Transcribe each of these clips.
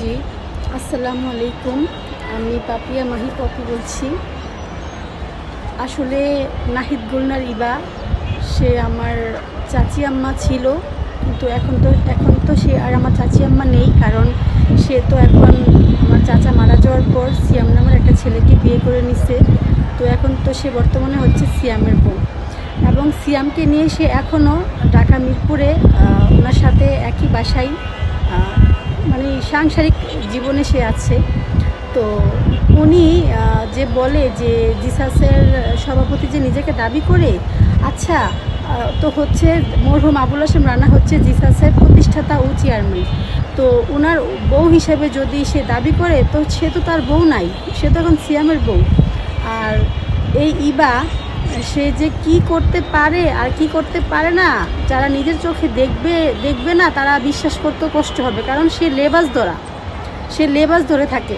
আসসালামু আলাইকুম। আমি পাপিয়া মাহি পপি বলছি। আসলে নাহিদ গুলনার ইবা, সে আমার চাচি আম্মা ছিল, কিন্তু এখন তো এখন তো সে আর আমার চাচি আম্মা নেই, কারণ সে তো এখন আমার চাচা মারা যাওয়ার পর সিয়াম নামের একটা ছেলেকে বিয়ে করে নিছে। তো এখন তো সে বর্তমানে হচ্ছে সিয়ামের বউ এবং সিয়ামকে নিয়ে সে এখনও ঢাকা মিরপুরে ওনার সাথে একই বাসায় মানে সাংসারিক জীবনে সে আছে। তো উনি যে বলে যে জিসাসের সভাপতি যে নিজেকে দাবি করে আচ্ছা তো হচ্ছে মরহুম আবুল হাসেম রানা হচ্ছে জিসাসের প্রতিষ্ঠাতা ও চেয়ারম্যান। তো ওনার বউ হিসেবে যদি সে দাবি করে, তো সে তো তার বউ নাই, সে তো এখন সিয়ামের বউ। আর এই ইবা সে যে কি করতে পারে আর কি করতে পারে না, যারা নিজের চোখে দেখবে দেখবে না, তারা বিশ্বাস করতেও কষ্ট হবে। কারণ সে লেবাস ধরা, সে লেবাস ধরে থাকে।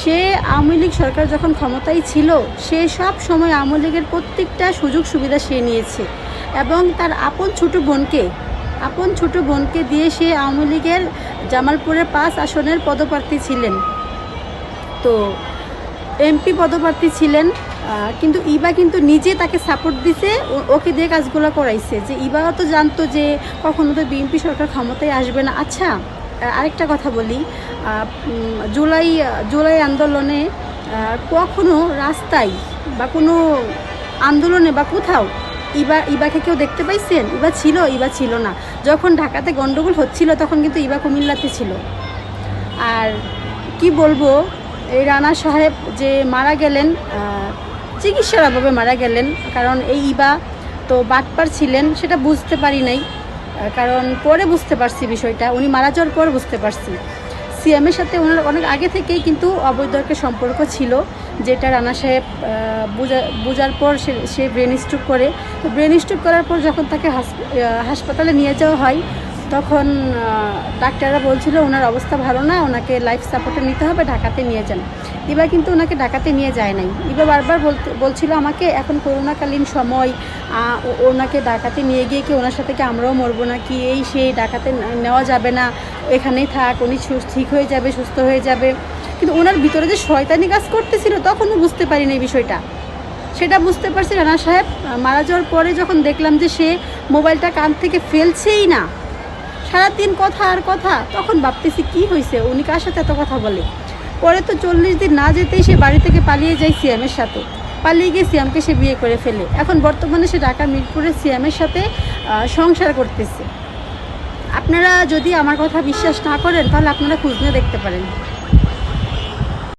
সে আওয়ামী লীগ সরকার যখন ক্ষমতায় ছিল, সে সব সময় আওয়ামী লীগের প্রত্যেকটা সুযোগ সুবিধা সে নিয়েছে। এবং তার আপন ছোটো বোনকে, আপন ছোটো বোনকে দিয়ে সে আওয়ামী লীগের জামালপুরের পাঁচ আসনের পদপ্রার্থী ছিলেন। তো এমপি পদপ্রার্থী ছিলেন। কিন্তু ইবা কিন্তু নিজে তাকে সাপোর্ট দিছে ওকে দিয়ে কাজগুলো করাইছে। যে ইবাও তো জানতো যে কখনো তো বিএনপি সরকার ক্ষমতায় আসবে না। আচ্ছা আরেকটা কথা বলি। জুলাই জুলাই আন্দোলনে কখনো রাস্তায় বা কোনো আন্দোলনে বা কোথাও ইবা ইবাকে কেউ দেখতে পাইছেন? ইবা ছিল ইবা ছিল না। যখন ঢাকাতে গন্ডগোল হচ্ছিল, তখন কিন্তু ইবা কুমিল্লাতে ছিল। আর কি বলব, এই রানা সাহেব যে মারা গেলেন চিকিৎসার অভাবে মারা গেলেন। কারণ এই ইবা তো বাটপার ছিলেন, সেটা বুঝতে পারি নাই। কারণ পরে বুঝতে পারছি বিষয়টা। উনি মারা যাওয়ার পর বুঝতে পারছি। সিএমের সাথে ওনার অনেক আগে থেকেই কিন্তু অবৈধ একটা সম্পর্ক ছিল, যেটা রানা সাহেব বোঝার পর সে সে ব্রেন স্ট্রোক করে। তো ব্রেন স্ট্রোক করার পর যখন তাকে হাসপ- হাসপাতালে নিয়ে যাওয়া হয় তখন ডাক্তাররা বলছিল ওনার অবস্থা ভালো না, ওনাকে লাইফ সাপোর্টে নিতে হবে, ঢাকাতে নিয়ে যান। ইবা কিন্তু ওনাকে ঢাকাতে নিয়ে যায় নাই। ইবা বারবার বলতে বলছিল আমাকে, এখন করোনাকালীন সময় ওনাকে ঢাকাতে নিয়ে গিয়ে কি ওনার সাথে কি আমরাও মরবো না কি এই সেই ঢাকাতে ন- নেওয়া যাবে না। এখানেই থাক, উনি ঠিক হয়ে যাবে, সুস্থ হয়ে যাবে। কিন্তু ওনার ভিতরে যে শয়তানি কাজ করতেছিল, তখনও বুঝতে পারিনি এই বিষয়টা। সেটা বুঝতে পারছি রানা সাহেব মারা যাওয়ার পরে যখন দেখলাম যে সে মোবাইলটা কান থেকে ফেলছেই না সারাদিন কথা আর কথা, তখন ভাবতেছি কি হয়েছে উনি কার সাথে এত কথা বলে? পরে তো চল্লিশ দিন না যেতেই সে বাড়ি থেকে পালিয়ে যায় সিএমের সাথে। পালিয়ে গিয়ে সিএমকে সে বিয়ে করে ফেলে। এখন বর্তমানে সে ঢাকা মিরপুরে সিএমের সাথে সংসার করতেছে। আপনারা যদি আমার কথা বিশ্বাস না করেন, তাহলে আপনারা খুঁজনে দেখতে পারেন।